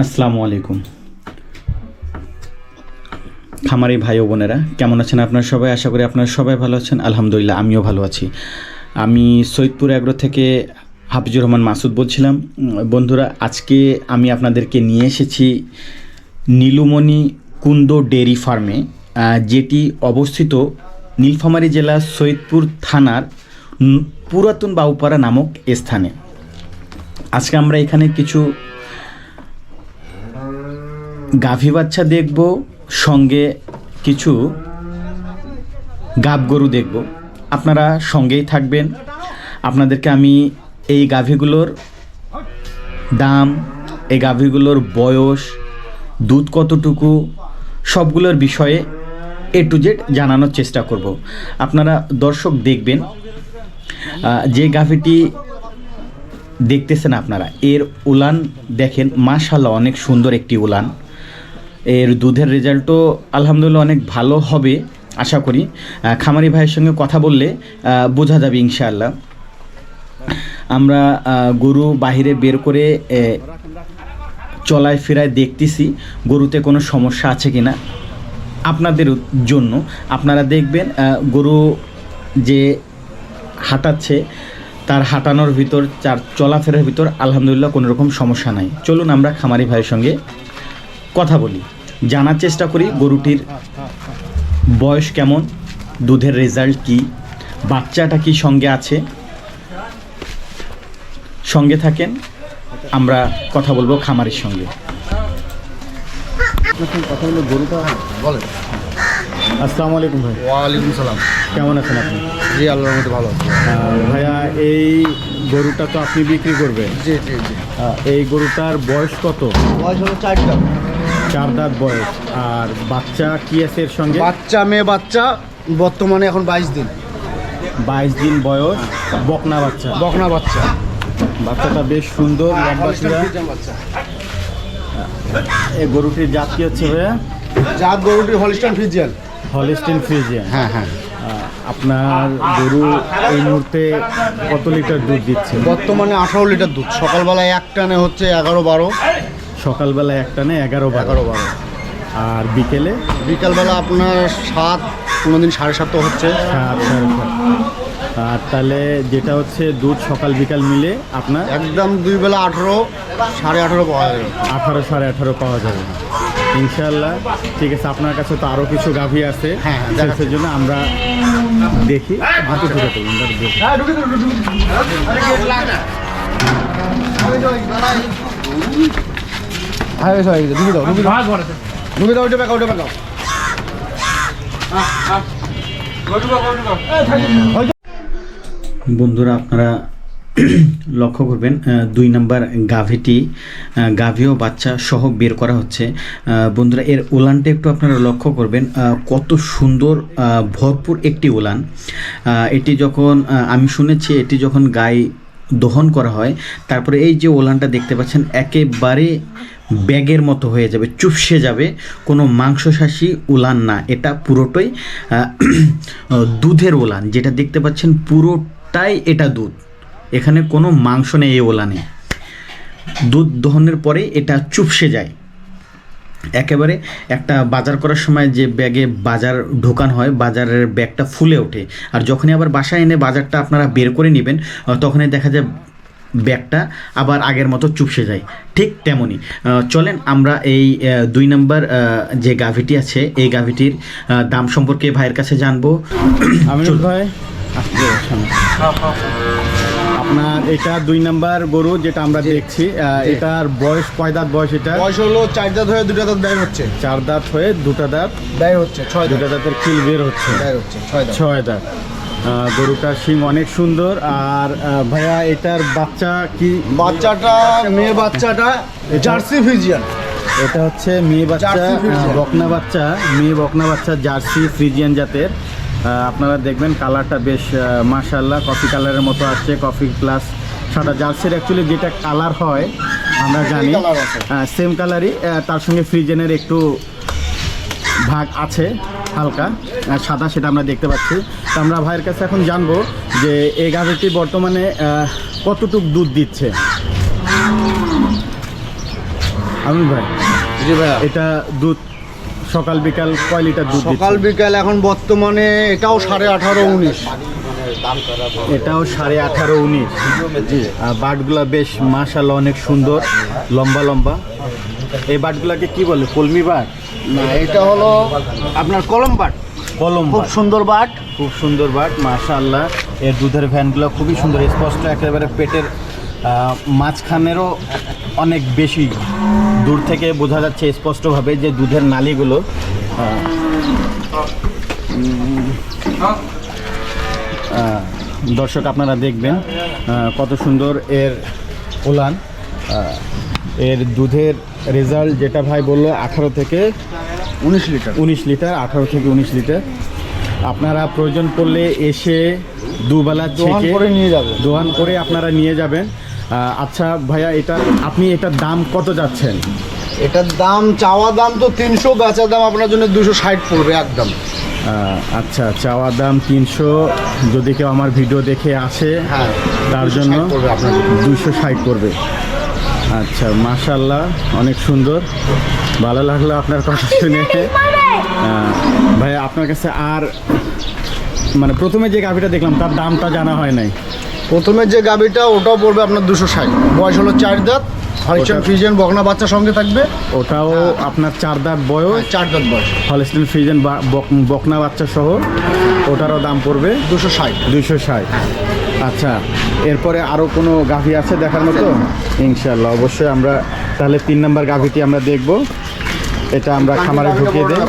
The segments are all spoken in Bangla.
আসসালামু আলাইকুম। খামারি ভাই ও বোনেরা, কেমন আছেন আপনারা সবাই? আশা করি আপনারা সবাই ভালো আছেন। আলহামদুলিল্লাহ, আমিও ভালো আছি। আমি সৈয়দপুর এগ্রো থেকে হাফিজুর রহমান মাসুদ বলছিলাম। বন্ধুরা, আজকে আমি আপনাদেরকে নিয়ে এসেছি নীলুমণি কুন্দ ডেয়ারি ফার্মে যেটি অবস্থিত নীলফামারী জেলা সৈয়দপুর থানার পুরাতন বাউপাড়া নামক স্থানে। আজকে আমরা এখানে কিছু গাভী বাচ্চা দেখব, সঙ্গে কিছু গাব গরু দেখব। আপনারা সঙ্গেই থাকবেন। আপনাদেরকে আমি এই গাভীগুলোর দাম, এই গাভীগুলোর বয়স, দুধ কতটুকু, সবগুলোর বিষয়ে এ টু জেড জানানোর চেষ্টা করব। আপনারা দর্শক দেখবেন যে গাভীটি দেখতেছেন আপনারা, এর উলান দেখেন মাশাল্লাহ অনেক সুন্দর একটি উলান। এর দুধের রেজাল্টও আলহামদুলিল্লাহ অনেক ভালো হবে, আশা করি। খামারি ভাইয়ের সঙ্গে কথা বললে বোঝা যাবে ইনশাআল্লাহ। আমরা গরু বাহিরে বের করে চলায় ফেরায় দেখতেছি, গরুতে কোনো সমস্যা আছে কি না আপনাদের জন্য, আপনারা দেখবেন গরু যে হাঁটাচ্ছে, তার হাঁটানোর ভিতর, তার চলাফেরার ভিতর আলহামদুলিল্লাহ কোনো রকম সমস্যা নাই। চলুন আমরা খামারি ভাইয়ের সঙ্গে কথা বলি। জানার চেষ্টা করি গরুটির বয়স কেমন দুধের রেজাল্ট কি বাচ্চাটা কি সঙ্গে আছে? সঙ্গে থাকেন আমরা কথা বলব খামারের সঙ্গে। কথা বলব গরুটা বলেন। আসসালামু আলাইকুম ভাই। ওয়ালাইকুম সালাম। কেমন আছেন আপনি? জি আল্লাহর মধ্যে ভালো ভাইয়া এই গরুটা তো আপনি বিক্রি করবেন। জি জি জি। এই গরুটার বয়স কত? বয়স হলো চারটা চার দাঁত বয়স। আর বাচ্চা কি আছে এর সঙ্গে? বাচ্চা মেয়ে বাচ্চা বর্তমানে এখন বাইশ দিন। বাইশ দিন বয়স বকনা বাচ্চা। বকনা বাচ্চা। বাচ্চাটা বেশ সুন্দর লম্বা চূড়া। বাচ্চা। এই গরুটির জাত কি হচ্ছে ভাইয়া? জাত গরুটি হলিস্টান ফিজিয়ান হলিস্টিন ফ্রিজিয়ান। হ্যাঁ হ্যাঁ। আপনার গরু এই মুহূর্তে কত লিটার দুধ দিচ্ছে? বর্তমানে আঠারো লিটার দুধ। সকালবেলায় এক টানে হচ্ছে এগারো বারো। সকালবেলা একটানে এগারো বারো। এগারো বারো। আর বিকেলে? বিকালবেলা আপনার সাত কোনো দিন সাড়ে সাতও হচ্ছে। সাত সাড়ে সাত। আর তাহলে যেটা হচ্ছে দুধ সকাল বিকাল মিলে আপনার? একদম দুই বেলা আঠারো সাড়ে আঠারো পাওয়া যাবে। আঠারো সাড়ে আঠারো পাওয়া যাবে। ইনশাল্লাহ ঠিক আছে আপনার কাছে তো আরও কিছু গাভী আছে। হ্যাঁ, হ্যাঁ, সেই জন্য আমরা দেখি হাতে ঢুকে দেবো, আমরা দেখি। হ্যাঁ হয়ে গেছে ঢুকে দাও ঢুকে দাও। ঢুকে দাও ওইটা বেকাও ওইটা বেকাও। বন্ধুরা আপনারা লক্ষ্য করবেন দুই নাম্বার গাভীটি গাভী ও বাচ্চা সহ বের করা হচ্ছে। বন্ধুরা এর উলানটা একটু আপনারা লক্ষ্য করবেন কত সুন্দর ভরপুর একটি উলান। এটি যখন আমি শুনেছি এটি যখন গায়ে দহন করা হয়। তারপরে এই যে ওলানটা দেখতে পাচ্ছেন, একেবারে ব্যাগের মতো হয়ে যাবে, চুপসে যাবে। কোনো মাংসশাসী উলান না, এটা পুরোটাই দুধের ওলান, যেটা দেখতে পাচ্ছেন পুরোটাই এটা দুধ। এখানে কোনো মাংস নেই এই ওলানে। দুধ দহনের পরে এটা চুপসে যায়। একেবারে একটা বাজার করার সময় যে ব্যাগে বাজার ঢোকান হয় বাজারের ব্যাগটা ফুলে ওঠে। আর যখনই আবার বাসায় এনে বাজারটা আপনারা বের করে নেবেন তখনই দেখা যায় ব্যাগটা আবার আগের মতো চুপসে যায়। ঠিক তেমনই। চলেন আমরা এই দুই নম্বর যে গাভিটি আছে এই গাভিটির দাম সম্পর্কে ভাইয়ের কাছে জানব। আমি ভাই? আপনার এটা দুই নাম্বার গরু যেটা আমরা দেখছি এটার বয়স কয় দাঁত বয়স এটা? বয়স হলো চার দাঁত হয়ে দুটা দাঁত ব্যয় হচ্ছে। চার দাঁত হয়ে দুটা দাঁত ব্যয় হচ্ছে ছয় দুটা দাঁতের খিল বের হচ্ছে। ব্যয় হচ্ছে ছয় দাঁত। ছয় দাঁত। গরুটার শিং অনেক সুন্দর আর ভাইয়া এটার বাচ্চা কি? বাচ্চাটা মেয়ে? বাচ্চাটা জার্সি ফিজিয়ান এটা হচ্ছে মেয়ে বাচ্চা বকনা বাচ্চা মেয়ে বকনা বাচ্চা জার্সি ফ্রিজিয়ান জাতের। আপনারা দেখবেন কালারটা বেশ মাশাল্লাহ কফি কালারের মতো আসছে কফি প্লাস সাদা জার্সির অ্যাকচুয়ালি যেটা কালার হয় আমরা জানি সেম কালারই তার সঙ্গে ফ্রিজেনের একটু ভাগ আছে হালকা সাদা সেটা আমরা দেখতে পাচ্ছি। তো আমরা ভাইয়ের কাছে এখন জানব যে এই গাভীটি বর্তমানে কতটুক দুধ দিচ্ছে? আমি ভাই জি ভাইয়া। এটা দুধ সকাল বিকাল কয় লিটার দুধ সকাল বিকাল এখন বর্তমানে এটাও সাড়ে আঠারো উনিশ। এটাও সাড়ে আঠারো উনিশ। আর বাটগুলা বেশ মাশাল্লাহ অনেক সুন্দর লম্বা লম্বা। এই বাটগুলাকে কি বলে কলমি বাট? না এটা হলো আপনার কলম বাট। কলম খুব সুন্দর বাট। খুব সুন্দর বাট মাশাল্লাহ এর দুধের ভ্যানগুলো খুবই সুন্দর স্পষ্ট একেবারে পেটের মাঝখানেরও অনেক বেশি দূর থেকে বোঝা যাচ্ছে স্পষ্টভাবে যে দুধের নালীগুলো দর্শক আপনারা দেখবেন কত সুন্দর এর ওলান এর দুধের রেজাল্ট যেটা ভাই বলল আঠারো থেকে উনিশ লিটার। উনিশ লিটার আঠারো থেকে উনিশ লিটার। আপনারা প্রয়োজন পড়লে এসে দুবেলা করে নিয়ে যাবেন। দোহান করে আপনারা নিয়ে যাবেন। আচ্ছা ভাইয়া এটা আপনি এটার দাম কত যাচ্ছেন? এটার দাম চাওয়া দাম তো তিনশো বেচা দাম আপনার জন্য দুশো ষাট পড়বে একদম। আচ্ছা চাওয়া দাম তিনশো যদি কেউ আমার ভিডিও দেখে আসে হ্যাঁ, তার জন্য আপনার দুশো ষাট পড়বে। আচ্ছা মাশাল্লাহ অনেক সুন্দর। ভালো লাগল আপনার কথা শুনে। ভাইয়া আপনার কাছে আর মানে প্রথমে যে গাভিটা দেখলাম তার দামটা জানা হয় নাই। প্রথমে যে গাবিটা ওটাও পড়বে আপনার দুশো ষাট। বয়স হলো চার দাঁত হলিস্টান ফ্রিজেন বগনা বাচ্চা সঙ্গে থাকবে। ওটাও আপনার চার দাঁত বয়স। চার দাঁত বয়স। হলস্টেন ফ্রিজেন বকনা বাচ্চা সহ ওটারও দাম পড়বে। দুশো ষাট। দুইশো ষাট। আচ্ছা এরপরে আরও কোনো গাভি আছে দেখার মতো? ইনশাল্লাহ অবশ্যই আমরা তাহলে তিন নম্বর গাভিটি আমরা দেখব। এটা আমরা খামারে ঢুকিয়ে দিই।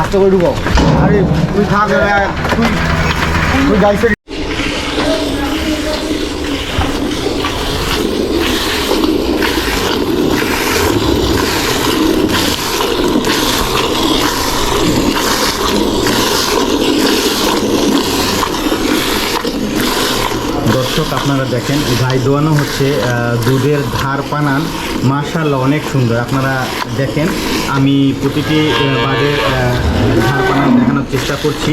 আস্তে করে ঢুকাও। আরে তুই থাক তুই তুই দর্শক আপনারা দেখেন গাই দোয়ানো হচ্ছে দুধের ধার পানান মার্শাল্লাহ অনেক সুন্দর। আপনারা দেখেন আমি প্রতিটি আহ, বার্ডের ধার পানান দেখানোর চেষ্টা করছি।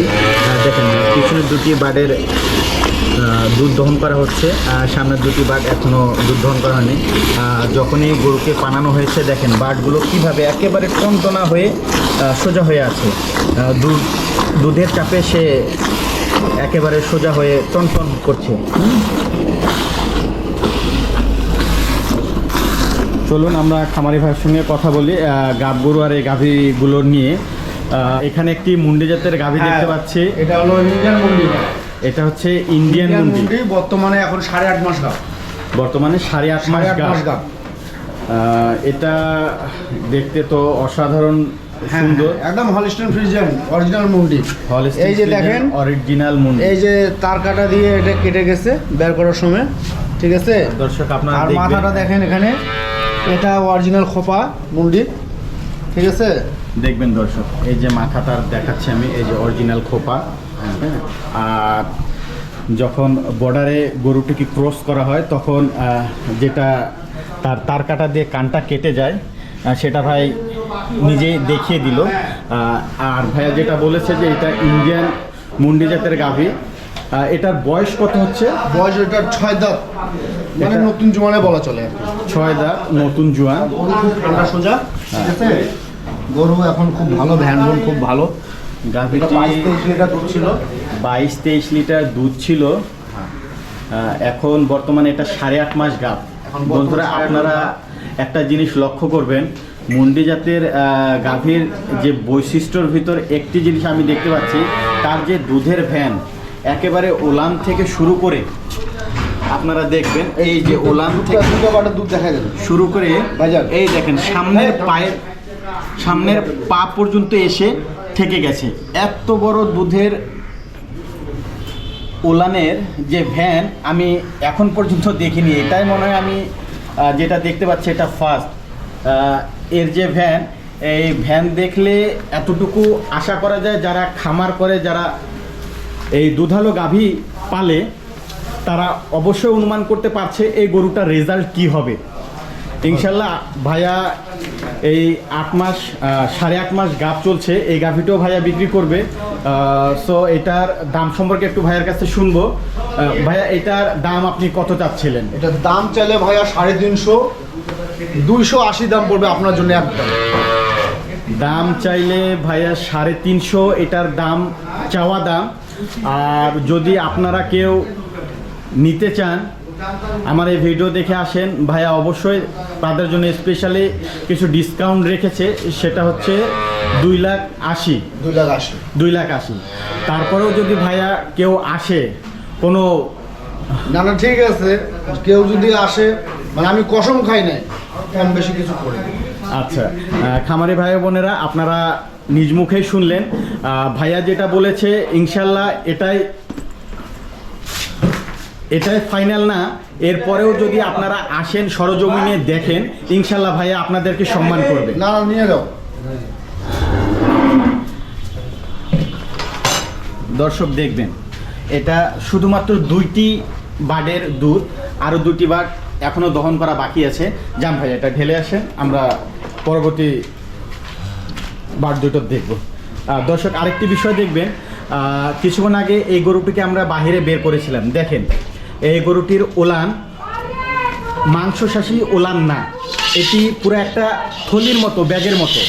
দেখেন পিছনের দুটি বার্ডের আহ, দুধ দহন করা হচ্ছে সামনের দুটি বার্ড এখনও দুধ দহন করা হয়নি। যখনই গরুকে পানানো হয়েছে দেখেন বার্ডগুলো কীভাবে একেবারে টনটনা হয়ে সোজা হয়ে আছে। দুধ দুধের চাপে সে একেবারে সোজা হয়ে টনটন করছে। চলুন আমরা খামারি ভাইয়ের সঙ্গে কথা বলি গাব গরু আর এই গাভীগুলো নিয়ে। এখানে একটি মুন্ডি জাতের গাভী দেখতে পাচ্ছি। এটা হলো ইন্ডিয়ান মুন্ডি। এটা হচ্ছে ইন্ডিয়ান মুন্ডি। বর্তমানে এখন সাড়ে আট মাস গাভ বর্তমানে সাড়ে আট মাস গাভ। এটা দেখতে তো অসাধারণ সুন্দর হ্যাঁ, একদম হলিস্টান ফ্রিজেন অরিজিনাল মুন্ডি। এই যে দেখেন অরিজিনাল মুন্ডি। এই যে তার কাটা দিয়ে এটা কেটে গেছে বের করার সময় ঠিক আছে? দর্শক আপনারা আর মাথাটা দেখেন এখানে এটা অরিজিনাল খোপা মুন্ডি ঠিক আছে? দেখবেন দর্শক এই যে মাথাটার দেখাচ্ছি আমি এই যে অরিজিনাল খোপা হ্যাঁ, আর যখন বর্ডারে গরুটিকে ক্রস করা হয় তখন যেটা তার তার কাটা দিয়ে কানটা কেটে যায় সেটা ভাই নিজেই দেখিয়ে দিল। আর ভাইয়া যেটা বলেছে যে এটা ইন্ডিয়ান মুন্ডি জাতের গাভী এটার বয়স কত হচ্ছে? বয়স এটা ছয় দাঁত। মানে নতুন জুমানে বলা চলে ছয় দাঁত নতুন জোয়ান। ঠান্ডা সোজা আছে? গরু এখন খুব ভালো ভ্যান খুব ভালো। এটা বাইশ তেইশ লিটার দুধ ছিল। বাইশ তেইশ লিটার দুধ ছিল। এখন বর্তমানে এটা সাড়ে আট মাস গাভ বন্ধুরা আপনারা একটা জিনিস লক্ষ্য করবেন মুন্ডি জাতের গাভীর যে বৈশিষ্ট্যর ভিতর একটি জিনিস আমি দেখতে পাচ্ছি তার যে দুধের ভ্যান একেবারে ওলান থেকে শুরু করে আপনারা দেখবেন এই যে ওলান থেকে দুধ দেখা যাবে। শুরু করে এই দেখেন সামনের পায়ের সামনের পা পর্যন্ত এসে থেকে গেছে। এত বড় দুধের ওলানের যে ভ্যান আমি এখন পর্যন্ত দেখিনি এটাই মনে হয় আমি যেটা দেখতে পাচ্ছি এটা ফার্স্ট এর যে ভ্যান এই ভ্যান দেখলে এতটুকু আশা করা যায় যারা খামার করে, যারা এই দুধালো গাভী পালে, তারা অবশ্যই অনুমান করতে পারছে এই গরুটার রেজাল্ট কি হবে। ইনশাল্লাহ ভাইয়া এই আট মাস সাড়ে আট মাস গাভ চলছে, এই গাভীটাও ভাইয়া বিক্রি করবে। সো এটার দাম সম্পর্কে একটু ভাইয়ার কাছে শুনব। ভাইয়া এটার দাম আপনি কত চাচ্ছিলেন? এটার দাম চাইলে ভাইয়া সাড়ে তিনশো দুইশো আশি দাম পড়বে আপনার জন্য একদম। দাম চাইলে ভাইয়া সাড়ে তিনশো এটার দাম চাওয়া দাম। আর যদি আপনারা কেউ নিতে চান আমার এই ভিডিও দেখে আসেন ভাইয়া অবশ্যই তাদের জন্য স্পেশালি কিছু ডিসকাউন্ট রেখেছে সেটা হচ্ছে দুই লাখ আশি। দুই লাখ আশি। দুই লাখ আশি। তারপরেও যদি ভাইয়া কেউ আসে কোনো না না ঠিক আছে। কেউ যদি আসে মানে আমি কসম খাই নাই কম বেশি কিছু করে আচ্ছা খামারি ভাই বোনেরা আপনারা নিজ মুখেই শুনলেন। ভাইয়া যেটা বলেছে ইনশাল্লাহ এটাই এটাই ফাইনাল না। এরপরেও যদি আপনারা আসেন সরজমিনে দেখেন ইনশাল্লাহ ভাইয়া আপনাদেরকে সম্মান করবে। না নিয়ে যাও। দর্শক দেখবেন। এটা শুধুমাত্র দুইটি বার্ডের দুধ আরও দুটি বার্ড এখনও দহন করা বাকি আছে। যান ভাই, এটা ঢেলে আসেন আমরা পরবর্তী বার্ড দুটো দেখব। দর্শক, আরেকটি বিষয় দেখবেন কিছুক্ষণ আগে এই গরুটিকে আমরা বাহিরে বের করেছিলাম। দেখেন, এই গরুটির ওলান মাংসশাসী ওলান না, এটি পুরো একটা থলির মতো, ব্যাগের মতো।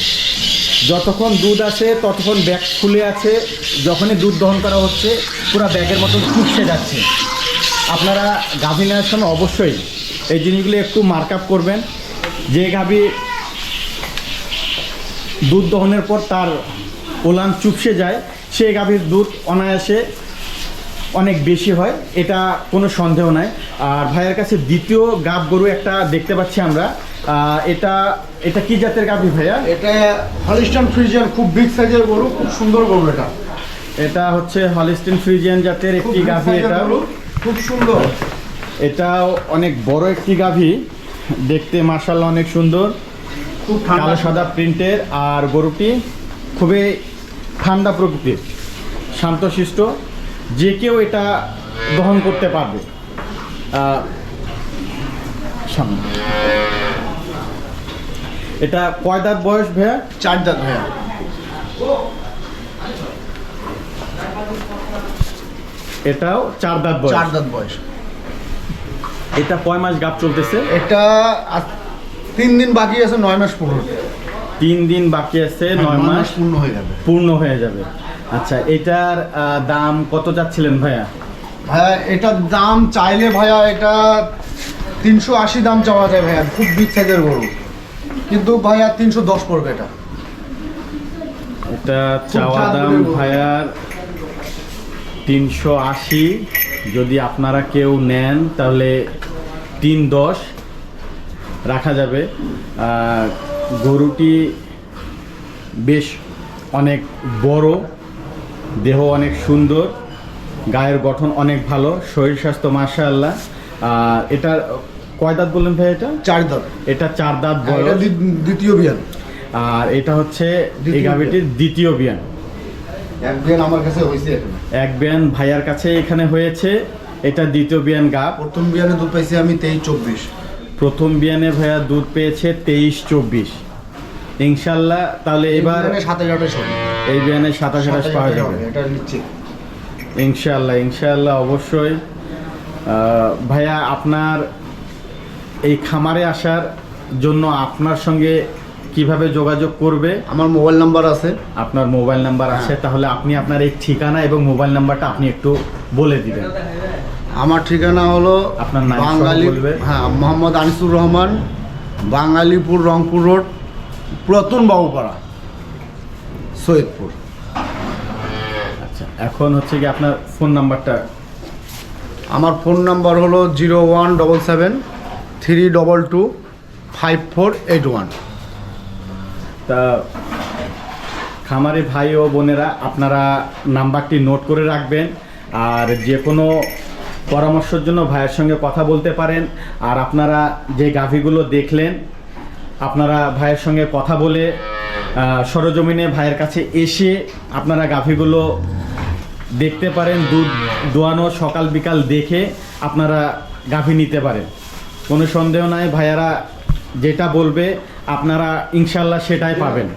যতক্ষণ দুধ আছে ততক্ষণ ব্যাগ খুলে আছে। যখনই দুধ দহন করা হচ্ছে, পুরো ব্যাগের মতো ছুটছে যাচ্ছে। আপনারা গাভী নেওয়ার সময় অবশ্যই এই জিনিসগুলো একটু মার্ক আপ করবেন। যে গাভী দুধ দহনের পর তার ওলান চুপসে যায়, সেই গাভীর দুধ অনায়াসে অনেক বেশি হয় এটা কোনো সন্দেহ নাই। আর ভাইয়ের কাছে দ্বিতীয় গাব গরু একটা দেখতে পাচ্ছি আমরা। এটা এটা কি জাতের গাভী ভাইয়া? এটা হলিস্টান ফ্রিজিয়ান খুব বিগ সাইজের গরু খুব সুন্দর গরু এটা। এটা হচ্ছে হলিস্টিন ফ্রিজিয়ান জাতের একটি গাভী এটা। খুব সুন্দর। এটাও অনেক বড় একটি গাভী দেখতে মার্শাল্লাহ অনেক সুন্দর। খুব ঠান্ডা। কালো সাদা প্রিন্টের আর গরুটি খুবই ঠান্ডা প্রকৃতির শান্তশিষ্ট। যে কেউ এটা গ্রহণ করতে পারবে। সামনে। এটা কয় দাঁত বয়স ভাইয়া? চার দাঁত ভাইয়া। এটাও চার দাঁত বয়স। চার দাঁত বয়স। এটা কয় মাস গাপ চলতেছে? এটা তিন দিন বাকি আছে নয় মাস পনেরো তিন দিন বাকি আছে নয় মাস পূর্ণ হয়ে যাবে। পূর্ণ হয়ে যাবে। আচ্ছা এটার দাম কত যাচ্ছিলেন ভাইয়া? ভাইয়া এটার দাম চাইলে ভাইয়া এটা তিনশো আশি দাম চাওয়া যায় ভাইয়া খুব বিচ্ছেদের গরু। কিন্তু ভাইয়া তিনশো দশ পড়বে এটা। এটা চাওয়া দাম ভাইয়ার তিনশো আশি। যদি আপনারা কেউ নেন তাহলে তিন দশ রাখা যাবে। গরুটি বেশ অনেক বড়। দেহ অনেক সুন্দর গায়ের গঠন অনেক ভালো শরীর স্বাস্থ্য মাসা আল্লাহ আর এটার কয় দাঁত বললেন ভাই এটা? চার দাঁত। এটা চার দাঁত বয়স। দ্বিতীয় বিয়ান। আর এটা হচ্ছে এই দ্বিতীয় গাভিটির দ্বিতীয় বিয়ান। এক বিয়ান আমার কাছে হয়েছে এক বিয়ান ভাইয়ার কাছে এখানে হয়েছে। এটা দ্বিতীয় বিয়ান গাপ প্রথম বিয়ানে দুধ পাইছি আমি তেইশ চব্বিশ। প্রথম বিয়ানে ভাইয়া দুধ পেয়েছে তেইশ চব্বিশ। ইনশাল্লাহ তাহলে এবার সাতাশ আঠাশ এই বিয়ানে সাতাশ আঠাশ পাওয়া যাবে। এটা ইনশাল্লাহ ইনশাল্লাহ অবশ্যই। ভাইয়া আপনার এই খামারে আসার জন্য আপনার সঙ্গে কীভাবে যোগাযোগ করবে? আমার মোবাইল নাম্বার আছে। আপনার মোবাইল নাম্বার আছে তাহলে আপনি আপনার এই ঠিকানা এবং মোবাইল নাম্বারটা আপনি একটু বলে দিবেন। আমার ঠিকানা হলো আপনার নাম বাঙালি হ্যাঁ মোহাম্মদ আনিসুর রহমান বাঙালিপুর রংপুর রোড পুরাতন বাবুপাড়া সৈয়দপুর। আচ্ছা এখন হচ্ছে কি আপনার ফোন নাম্বারটা আমার ফোন নাম্বার হলো zero one double seven three double two five four eight one. তা খামারি ভাই ও বোনেরা আপনারা নাম্বারটি নোট করে রাখবেন আর যে কোনো পরামর্শের জন্য ভাইয়ের সঙ্গে কথা বলতে পারেন। আর আপনারা যে গাভীগুলো দেখলেন আপনারা ভাইয়ের সঙ্গে কথা বলে সরজমিনে ভাইয়ের কাছে এসে আপনারা গাভীগুলো দেখতে পারেন, দুধ দোয়ানো সকাল বিকাল দেখে আপনারা গাভী নিতে পারেন। কোনো সন্দেহ নাই, ভাইয়ারা যেটা বলবে আপনারা ইনশাল্লাহ সেটাই পাবেন।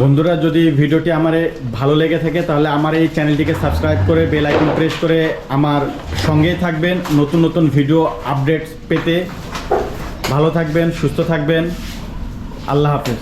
বন্ধুরা, যদি ভিডিওটি আমার ভালো লেগে থাকে, তাহলে আমার এই চ্যানেলটিকে সাবস্ক্রাইব করে, বেল আইকন প্রেস করে আমার সঙ্গেই থাকবেন। নতুন নতুন ভিডিও আপডেট পেতে। ভালো থাকবেন, সুস্থ থাকবেন। আল্লাহ হাফেজ।